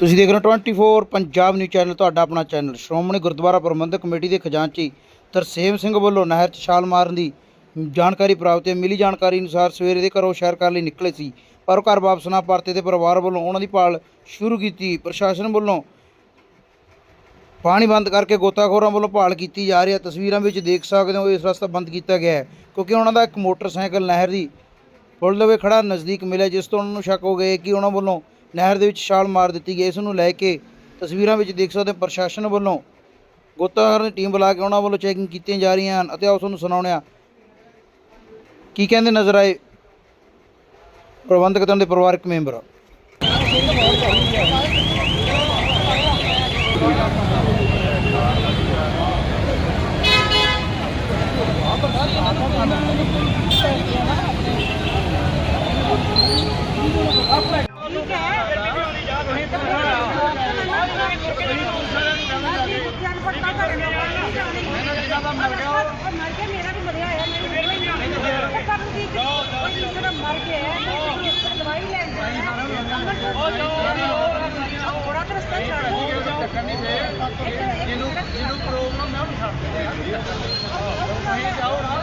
ਤੁਸੀਂ ਦੇਖ ਰਹੇ ਹੋ 24 ਪੰਜਾਬ ਨਿਊਜ਼ ਚੈਨਲ ਤੁਹਾਡਾ ਆਪਣਾ ਚੈਨਲ ਸ਼੍ਰੋਮਣੀ ਗੁਰਦੁਆਰਾ ਪ੍ਰਬੰਧਕ ਕਮੇਟੀ ਦੇ ਖਜ਼ਾਨਚੀ ਤਰਸੇਮ ਸਿੰਘ ਵੱਲੋਂ ਨਹਿਰ 'ਚ ਛਾਲ ਮਾਰਨ ਦੀ ਜਾਣਕਾਰੀ ਪ੍ਰਾਪਤ ਹੈ ਮਿਲੀ ਜਾਣਕਾਰੀ ਅਨੁਸਾਰ ਸਵੇਰੇ ਦੇ ਘਰੋਂ ਸ਼ਹਿਰ ਕਰਨ ਲਈ ਨਿਕਲੇ ਸੀ, ਪਰ ਉਹ ਘਰ ਵਾਪਸ ਨਾ ਪਰਤੇ ਤੇ ਪਰਿਵਾਰ ਵੱਲੋਂ ਉਹਨਾਂ ਦੀ ਭਾਲ ਸ਼ੁਰੂ ਕੀਤੀ। ਪ੍ਰਸ਼ਾਸਨ ਵੱਲੋਂ ਪਾਣੀ ਬੰਦ ਕਰਕੇ ਗੋਤਾਖੋਰਾਂ ਵੱਲੋਂ ਭਾਲ ਕੀਤੀ ਜਾ ਰਹੀ ਹੈ। ਤਸਵੀਰਾਂ ਵਿੱਚ ਦੇਖ ਸਕਦੇ ਹੋ, ਇਸ ਰਸਤਾ ਬੰਦ ਕੀਤਾ ਗਿਆ ਹੈ, ਕਿਉਂਕਿ ਉਹਨਾਂ ਦਾ ਇੱਕ ਮੋਟਰਸਾਈਕਲ ਨਹਿਰ ਦੀ ਪੁਲ ਲਵੇ ਖੜਾ ਨਜ਼ਦੀਕ ਮਿਲਿਆ, ਜਿਸ ਤੋਂ ਉਹਨਾਂ ਨੂੰ ਸ਼ੱਕ ਹੋ ਗਿਆ ਕਿ ਉਹਨਾਂ ਵੱਲੋਂ ਨਹਿਰ ਦੇ ਵਿੱਚ ਛਾਲ ਮਾਰ ਦਿੱਤੀ ਗਈ, ਇਸ ਨੂੰ ਲੈ ਕੇ ਤਸਵੀਰਾਂ ਵਿੱਚ ਦੇਖ ਸਕਦੇ ਹੋ ਪ੍ਰਸ਼ਾਸਨ ਵੱਲੋਂ ਗੋਤਾਖੋਰਾਂ ਦੀ ਟੀਮ ਬੁਲਾ ਕੇ ਉਹਨਾਂ ਵੱਲੋਂ ਚੈਕਿੰਗ ਕੀਤੀਆਂ ਜਾ ਰਹੀਆਂ ਹਨ ਅਤੇ ਆਓ ਤੁਹਾਨੂੰ ਸੁਣਾਉਂਦੇ ਕੀ ਕਹਿੰਦੇ ਨਜ਼ਰ ਆਏ ਪ੍ਰਬੰਧਕ ਦੇ ਪਰਿਵਾਰਕ ਮੈਂਬਰ। ਮੇਰਾ ਵੀ ਮਰਿਆ ਆ ਮੈਨੂੰ ਕਰਨ ਦੀ ਕੋਈ ਜਿਹੜਾ ਮਰ ਗਿਆ ਹੈ ਦਵਾਈ ਲੈਣ ਜਾਣਾ ਥੋੜਾ ਤਾਂ ਰਸਤਾ ਛੱਡ ਇਹਨੂੰ ਇਹਨੂੰ ਪ੍ਰੋਬਲਮ ਨਾ ਉਠਾ ਜਾਓ ਨਾ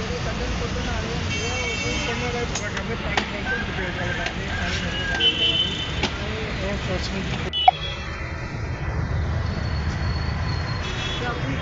ਜਿਹੜੇ ਕੱਢਣ ਕੁੱਟਣ ਵਾਲੇ ਹੁੰਦੇ ਆ ਉਹ ਕੋਈ ਕੰਨਾਂ ਦਾ ਪੂਰਾ ਕਰਦੇ ਪਾਣੀ ਖੋਲ ਕੇ ਡਿਟੇਲ ਗੱਲ ਕਰਦੇ ਆ ਪਾਣੀ ਨਿਕਲ ਕਰਦੇ ਆ ਇਹ ਫੋਰਸਮੈਂਟ ਆਪਣੀ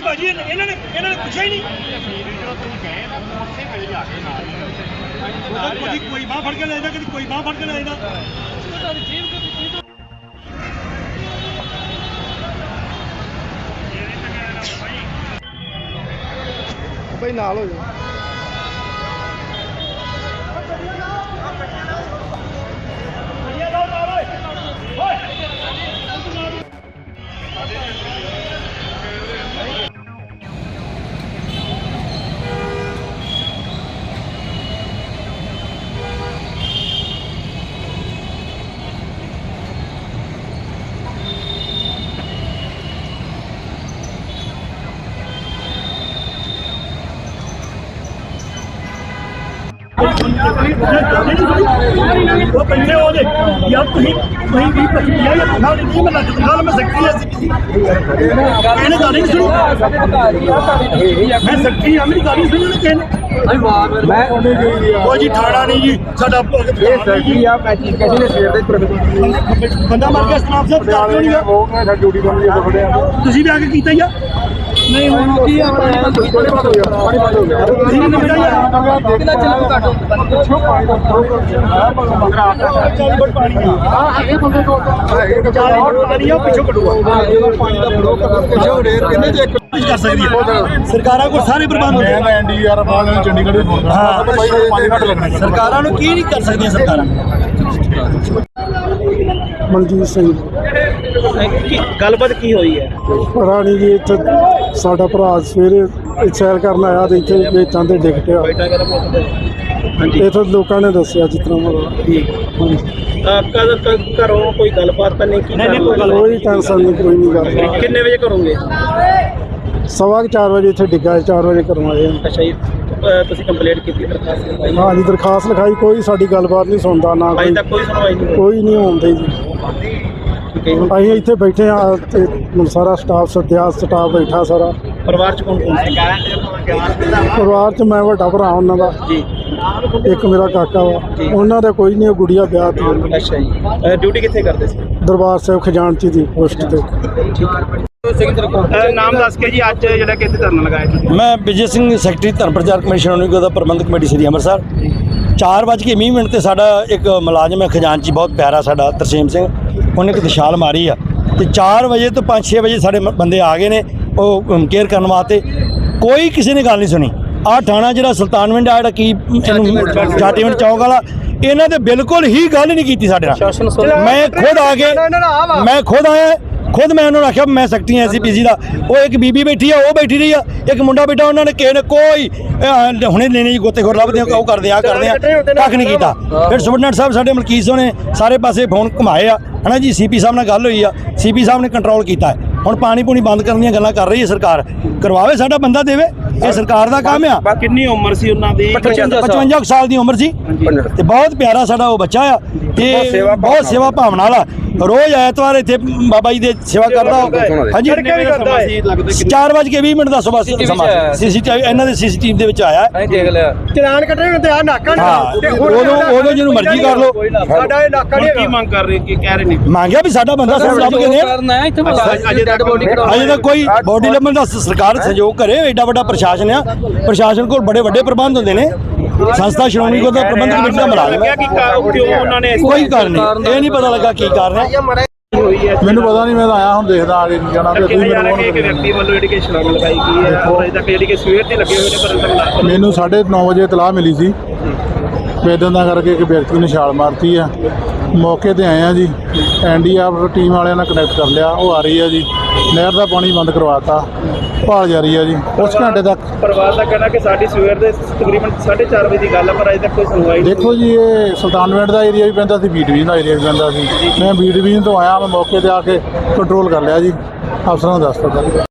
ਤੁਸੀਂ ਭਾਜੀ ਇਹਨਾਂ ਨੇ ਇਹਨਾਂ ਨੇ ਪੁੱਛਿਆ ਹੀ ਨਹੀਂ। ਉਦੋਂ ਕਦੀ ਕੋਈ ਬਾਹ ਫੜ ਕੇ ਲੈ ਜਾਂਦਾ ਕਦੀ ਕੋਈ ਬਾਹ ਫੜ ਕੇ ਲੈ ਜਾਂਦਾ। ਬਈ ਨਾਲ ਹੋ ਜਾ। ਉਹ ਬੈਠੇ ਉਹਦੇ ਯਾਰ ਤੁਸੀਂ ਤੁਸੀਂ ਵੀ ਪੱਚੀ ਆ ਜਾਂ ਨਾਲ ਨਹੀਂ ਮੈਂ ਲੱਗ ਨਾਲ ਮੈਂ ਸੱਕੀ ਆ ਸੀ ਇਹਨੇ ਗੱਲ ਨਹੀਂ ਸੁਣੀ। ਮੈਂ ਸੱਕੀ ਆ ਮੇਰੀ ਗੱਲ ਨਹੀਂ ਸੁਣੀ ਉਹਨੇ ਕਹਿੰਦੇ ਮੈਂ ਉਹਨੇ ਗਈ ਆ ਉਹ ਜੀ ਠਾਣਾ ਨਹੀਂ ਜੀ ਸਾਡਾ ਇਹ ਸਰਜੀ ਆ ਮੈਂ ਚੀਜ਼ ਕਹਿੰਦੀ ਨੇ ਸਵੇਰ ਦੇ ਬੰਦਾ ਮਰ ਗਿਆ ਸਟਾਫ ਸਾਹਿਬ ਕਰ ਕਿਉਂ ਨਹੀਂ ਉਹ ਮੈਂ ਸਾਡੀ ਡਿਊਟੀ ਤੋਂ ਨਹੀਂ ਫੜਿਆ ਤੁਸੀਂ ਵੀ ਆ ਕੇ ਕੀਤਾ ਹੀ ਆ? ਨਹੀਂ ਹੁਣ ਕੀ ਆ ਪਾਣੀ ਬੰਦ ਹੋ ਗਿਆ ਪਾਣੀ ਬੰਦ ਹੋ ਗਿਆ ਆ? ਕਿੰਨਾ ਚੱਲੂ ਘਟੋ ਪੁੱਛੋ ਪਾਣੀ ਦਾ ਚਾਲੀ ਫੁੱਟ ਪਾਣੀ ਆ। ਹਾਂ ਹੈਗੇ ਬੰਦੇ ਤੋਂ ਹੈਗੇ ਚਾਲੀ ਫੁੱਟ ਪਾਣੀ ਆ। ਉਹ ਪਿੱਛੋਂ ਕੱਢੂਗਾ ਜਦੋਂ ਪਾਣੀ ਦਾ ਫਲੋ ਕਰਨਾ ਪੁੱਛੋ ਰੇਰ ਕਿੰਨੇ ਜੇ ਕੁਝ ਕਰ ਸਕਦੀ ਹੈ ਸਰਕਾਰਾਂ ਕੋਲ ਸਾਰੇ ਪ੍ਰਬੰਧ ਹੁੰਦੇ ਮੈਂ ਆ ਐਨਡੀਆਰ ਵਾਲਿਆਂ ਚੰਡੀਗੜ੍ਹ ਵੀ ਫੋਨ ਹਾਂ। ਭਾਈ ਪਾਣੀ ਘੱਟ ਲੱਗਣਾ ਸਰਕਾਰਾਂ ਨੂੰ ਕੀ ਨਹੀਂ ਕਰ ਸਕਦੀਆਂ ਸਰਕਾਰਾਂ? ਮਨਜੀਤ ਸਿੰਘ। ਗੱਲਬਾਤ ਕੀ ਹੋਈ ਹੈ? ਰਾਣੀ ਜੀ ਇੱਥੇ ਸਾਡਾ ਭਰਾ ਸਵੇਰੇ ਸੈਰ ਕਰਨ ਆਇਆ ਤੇ ਇੱਥੇ ਵੇਚਾਂ ਤੇ ਡਿੱਗ ਪਿਆ। ਹਾਂਜੀ। ਇੱਥੇ ਲੋਕਾਂ ਨੇ ਦੱਸਿਆ ਜਿਸ ਤਰ੍ਹਾਂ ਮਤਲਬ ਠੀਕ। ਕਦ ਘਰੋਂ ਕੋਈ ਗੱਲਬਾਤ ਤਾਂ ਨਹੀਂ ਕੀ ਨਹੀਂ ਨਹੀਂ ਕੋਈ ਟੈਨਸ਼ਨ ਨਹੀਂ ਕੋਈ ਨਹੀਂ ਗੱਲ। ਕਿੰਨੇ ਵਜੇ ਕਰੋਗੇ? ਸਵਾ 4 ਵਜੇ ਇੱਥੇ ਡਿੱਗਾ 4 ਵਜੇ ਘਰੋਂ ਆਏ। ਹਾਂ। ਅੱਛਾ ਜੀ। ਤੁਸੀਂ ਕੰਪਲੇਂਟ ਕੀਤੀ ਦਰਖਾਸਤ ਲਗਾਈ ਹਾਂ ਜੀ ਦਰਖਾਸਤ ਲਿਖਾਈ ਕੋਈ ਸਾਡੀ ਗੱਲਬਾਤ ਨਹੀਂ ਸੁਣਦਾ ਨਾ ਕੋਈ ਕੋਈ ਸੁਣਵਾਈ ਨਹੀਂ ਹੋਈ। ਕੋਈ ਨਹੀਂ ਆਉਂਦੇ ਜੀ। ਅਸੀਂ ਇੱਥੇ ਬੈਠੇ ਆ ਤੇ ਸਾਰਾ ਸਟਾਫ ਸਤਿਆ ਸਟਾਫ ਬੈਠਾ ਸਾਰਾ। ਪਰਿਵਾਰ ਚ ਕੌਣ ਕੌਣ ਪਰਿਵਾਰ 'ਚ ਮੈਂ ਵੱਡਾ ਭਰਾ ਉਹਨਾਂ ਦਾ। ਜੀ। ਇੱਕ ਮੇਰਾ ਕਾਕਾ ਵਾ। ਉਹਨਾਂ ਦਾ ਕੋਈ ਨਹੀਂ ਉਹ ਗੁੜੀਆ ਵਿਆਹ ਤੇ। ਅੱਛਾ ਜੀ। ਡਿਊਟੀ ਕਿੱਥੇ ਕਰਦੇ ਸੀ? ਦਰਬਾਰ ਸਾਹਿਬ ਖਜ਼ਾਨਚੀ ਦੀ ਪੋਸਟ ਤੇ। ਅਹ ਨਾਮ ਦੱਸ ਕੇ ਜੀ ਅੱਜ ਜਿਹੜਾ ਕਿ ਇੱਥੇ ਧਰਨਾ ਲਗਾਇਆ ਜੀ ਮੈਂ ਵਿਜੇ ਸਿੰਘ ਸੈਕਟਰੀ ਧਰਮ ਪ੍ਰਚਾਰ ਕਮਿਸ਼ਨ ਉਨੀਗੋ ਦਾ ਪ੍ਰਬੰਧਕ ਕਮੇਟੀ ਸ੍ਰੀ ਅੰਮ੍ਰਿਤਸਰ। 4:20 ਮਿੰਟ ਤੇ ਸਾਡਾ ਇੱਕ ਮੁਲਾਜ਼ਮ ਹੈ ਖਜ਼ਾਨਚੀ ਬਹੁਤ ਪਿਆਰਾ ਸਾਡਾ ਤਰਸੇਮ ਸਿੰਘ। ਉਹਨੇ ਕਿਤੇ ਛਾਲ ਮਾਰੀ ਆ। ਤੇ 4 ਵਜੇ ਤੋਂ 5-6 ਵਜੇ ਸਾਡੇ ਬੰਦੇ ਆ ਗਏ ਨੇ ਉਹ ਕੇਅਰ ਕਰਨ ਵਾਸਤੇ। ਕੋਈ ਕਿਸੇ ਨੇ ਗੱਲ ਨਹੀਂ ਸੁਣੀ। ਆਹ ਥਾਣਾ ਜਿਹੜਾ ਸੁਲਤਾਨਵਿੰਡ ਆ ਜਿਹੜਾ ਕੀ ਇਹਨੂੰ ਜਾਟੀਵਿੰਡ ਚੌਕ ਵਾਲਾ ਇਹਨਾਂ ਦੇ ਬਿਲਕੁਲ ਹੀ ਗੱਲ ਨਹੀਂ ਕੀਤੀ ਸਾਡੇ ਨਾਲ। ਮੈਂ ਖੁਦ ਆ ਕੇ ਮੈਂ ਖੁਦ ਆਇਆ ਖੁਦ ਮੈਂ ਉਹਨਾਂ ਨੂੰ ਆਖਿਆ ਮੈਂ ਸਕਤੀ ਐ ਐਸਪੀਸੀ ਦਾ। ਉਹ ਇੱਕ ਬੀਬੀ ਬੈਠੀ ਆ ਉਹ ਬੈਠੀ ਰਹੀ ਆ। ਇੱਕ ਮੁੰਡਾ ਬੈਠਾ ਉਹਨਾਂ ਨੇ ਕਿਸੇ ਨੇ ਕੋਈ ਅਹ, ਹੁਣੇ ਲੈਣੇ ਜੀ ਗੋਤੇਖੋਰ ਲੱਭਦੇ ਆ ਉਹ ਕਰਦੇ ਆ ਆਹ ਕਰਦੇ ਆ ਕੱਖ ਨਹੀਂ ਕੀਤਾ। ਫਿਰ ਸੁਬਨਟ ਸਾਹਿਬ ਸਾਡੇ ਮਲਕੀਤ ਸਿੰਘ ਨੇ ਸਾਰੇ ਪਾਸੇ ਫੋਨ ਘੁਮਾਏ ਆ। ਹਨਾ ਜੀ ਸੀਪੀ ਸਾਹਿਬ ਨਾਲ ਗੱਲ ਹੋਈ ਆ। ਸੀਪੀ ਸਾਹਿਬ ਨੇ ਕੰਟਰੋਲ ਕੀਤਾ ਹੈ। ਹੁਣ ਪਾਣੀ ਪੂਣੀ ਬੰਦ ਕਰਨ ਦੀਆਂ ਗੱਲਾਂ ਕਰ ਰਹੀ ਹੈ ਸਰਕਾਰ। ਕਰਵਾਵੇ ਸਾਡਾ ਬੰਦਾ ਦੇਵੇ ਇਹ ਸਰਕਾਰ ਦਾ ਕੰਮ ਆ। ਕਿੰਨੀ ਉਮਰ ਸੀ ਉਹਨਾਂ ਦੀ? 55 ਕੁ ਸਾਲ ਦੀ ਉਮਰ ਸੀ। ਤੇ ਬਹੁਤ ਪਿਆਰਾ ਸਾਡਾ ਉਹ ਬੱਚਾ ਆ। ਤੇ ਬਹੁਤ ਸੇਵਾ ਭਾਵਨਾ ਵਾਲਾ ਰੋਜ਼ ਐਤਵਾਰ ਇੱਥੇ ਬਾਬਾ ਜੀ ਦੇ ਸੇਵਾ ਕਰਦਾ। ਹਾਂਜੀ। ਚਾਰ ਵਜੇ ਕੇ 20 ਮਿੰਟ ਦਾ ਸਵੇਰ ਸਮਾਂ ਸੀਸੀਟੀਵੀ ਇਹਨਾਂ ਦੇ ਸੀਸੀਟੀਵੀ ਦੇ ਵਿੱਚ ਆਇਆ। ਹੈ। ਚਲਾਨ ਕੱਢਣੇ ਹੁੰਦੇ ਆ ਨਾਕਾ ਹਾਂ। ਤੇ ਉਦੋਂ ਉਦੋਂ ਜਿਹਨੂੰ ਮਰਜ਼ੀ ਕਰ ਲਓ। ਸਾਡਾ ਇਹ ਨਾਕਾ ਹੁਣ ਕੀ ਮੰਗ ਕਰ ਰਹੇ ਕੀ ਕਹਿ ਰਹੇ ਨੇ? ਮੰਗਿਆ ਵੀ ਸਾਡਾ ਬੰਦਾ ਸਾਨੂੰ ਲੱਭ ਕੇ ਦੇ ਹੈ ਅਜੇ ਤੱਕ ਕੋਈ ਬੋਡੀ ਲੱਭਣ ਦਾ ਸਰਕਾਰ ਸਹਿਯੋਗ ਕਰੇ ਐਡਾ ਵੱਡਾ ਪ੍ਰਸ਼ਾਸਨ ਆ। ਪ੍ਰਸ਼ਾਸਨ ਕੋਲ ਬੜੇ ਵੱਡੇ ਪ੍ਰਬੰਧ ਹੁੰਦੇ ਨੇ। ਸੰਸਥਾ ਸ਼੍ਰੋਮਣੀ ਗੁਰਦੁਆਰਾ ਪ੍ਰਬੰਧਕ ਕਮੇਟੀ ਦਾ ਮੁਲਾਜ਼ਮ ਲੱਗਿਆ ਹੈ ਕਿ ਕਾ- ਕਿਉਂ ਉਹਨਾਂ ਨੇ ਕੋਈ ਕਾਰਨ ਨਹੀਂ। ਇਹ ਨਹੀਂ ਪਤਾ ਲੱਗਾ ਕੀ ਕਾਰਨ ਹੈ। ਹੋਈ ਹੈ ਮੈਨੂੰ ਪਤਾ ਨਹੀਂ ਮੈਂ ਤਾਂ ਆਇਆ ਹੁਣ ਦੇਖਦਾ ਆ ਕੇ ਜਾਣਾ ਤੇ ਤੁਸੀਂ ਰਿਹਾ ਕਿ ਮੈਨੂੰ ਇੱਕ ਵਿਅਕਤੀ ਵੱਲੋਂ ਜਿਹੜੀ ਕਿ ਛਲਾਂਗ ਲਗਾਈ ਗਈ ਹੈ ਔਰ ਅਜੇ ਤੱਕ ਜਿਹੜੀ ਕਿ ਸਵੇਰ ਦੇ ਲੱਗੇ ਹੋਏ ਨੇ ਪਰ ਅੰਤਰ ਲਾ ਮੈਨੂੰ 9:30 ਵਜੇ ਇਤਲਾਹ ਮਿਲੀ ਸੀ। ਵੇਦਨ ਦਾ ਕਰਕੇ ਇੱਕ ਵਿਅਕਤੀ ਨੇ ਛਾਲ ਮਾਰਤੀ ਆ। ਮੌਕੇ ਤੇ ਆਏ ਆ ਜੀ। ਐਨਡੀਆਰਐਫ ਟੀਮ ਵਾਲਿਆਂ ਨਾਲ ਕਨੈਕਟ ਕਰ ਲਿਆ। ਉਹ ਆ ਰਹੀ ਆ ਜੀ। ਨਹਿਰ ਦਾ ਪਾਣੀ ਬੰਦ ਕਰਵਾਤਾ। ਭਾਲ ਜਾਰੀ ਆ ਜੀ। ਉਸ ਘੰਟੇ ਤੱਕ ਪਰਿਵਾਰ ਦਾ ਕਹਿਣਾ ਕਿ ਸਾਡੀ ਸਵੇਰ ਦੇ ਤਕਰੀਬਨ 4:30 ਵਜੇ ਦੀ ਗੱਲ ਹੈ ਪਰ ਅਜੇ ਤੱਕ ਕੋਈ ਸੁਣਵਾਈ ਨਹੀਂ ਦੇਖੋ ਜੀ ਇਹ ਸੁਲਤਾਨਵਿੰਡ ਦਾ ਏਰੀਆ ਵੀ ਪੈਂਦਾ ਸੀ ਬੀ ਡਿਵੀਜ਼ਨ ਦਾ ਏਰੀਆ ਵੀ ਪੈਂਦਾ ਸੀ। ਮੈਂ ਬੀ ਡਿਵੀਜ਼ਨ ਤੋਂ ਆਇਆ ਮੈਂ ਮੌਕੇ ਤੇ ਆ ਕੇ ਕੰਟਰੋਲ ਕਰ ਲਿਆ ਜੀ। ਅਫਸਰਾਂ ਨੂੰ ਦੱਸ ਦਿੱਤਾ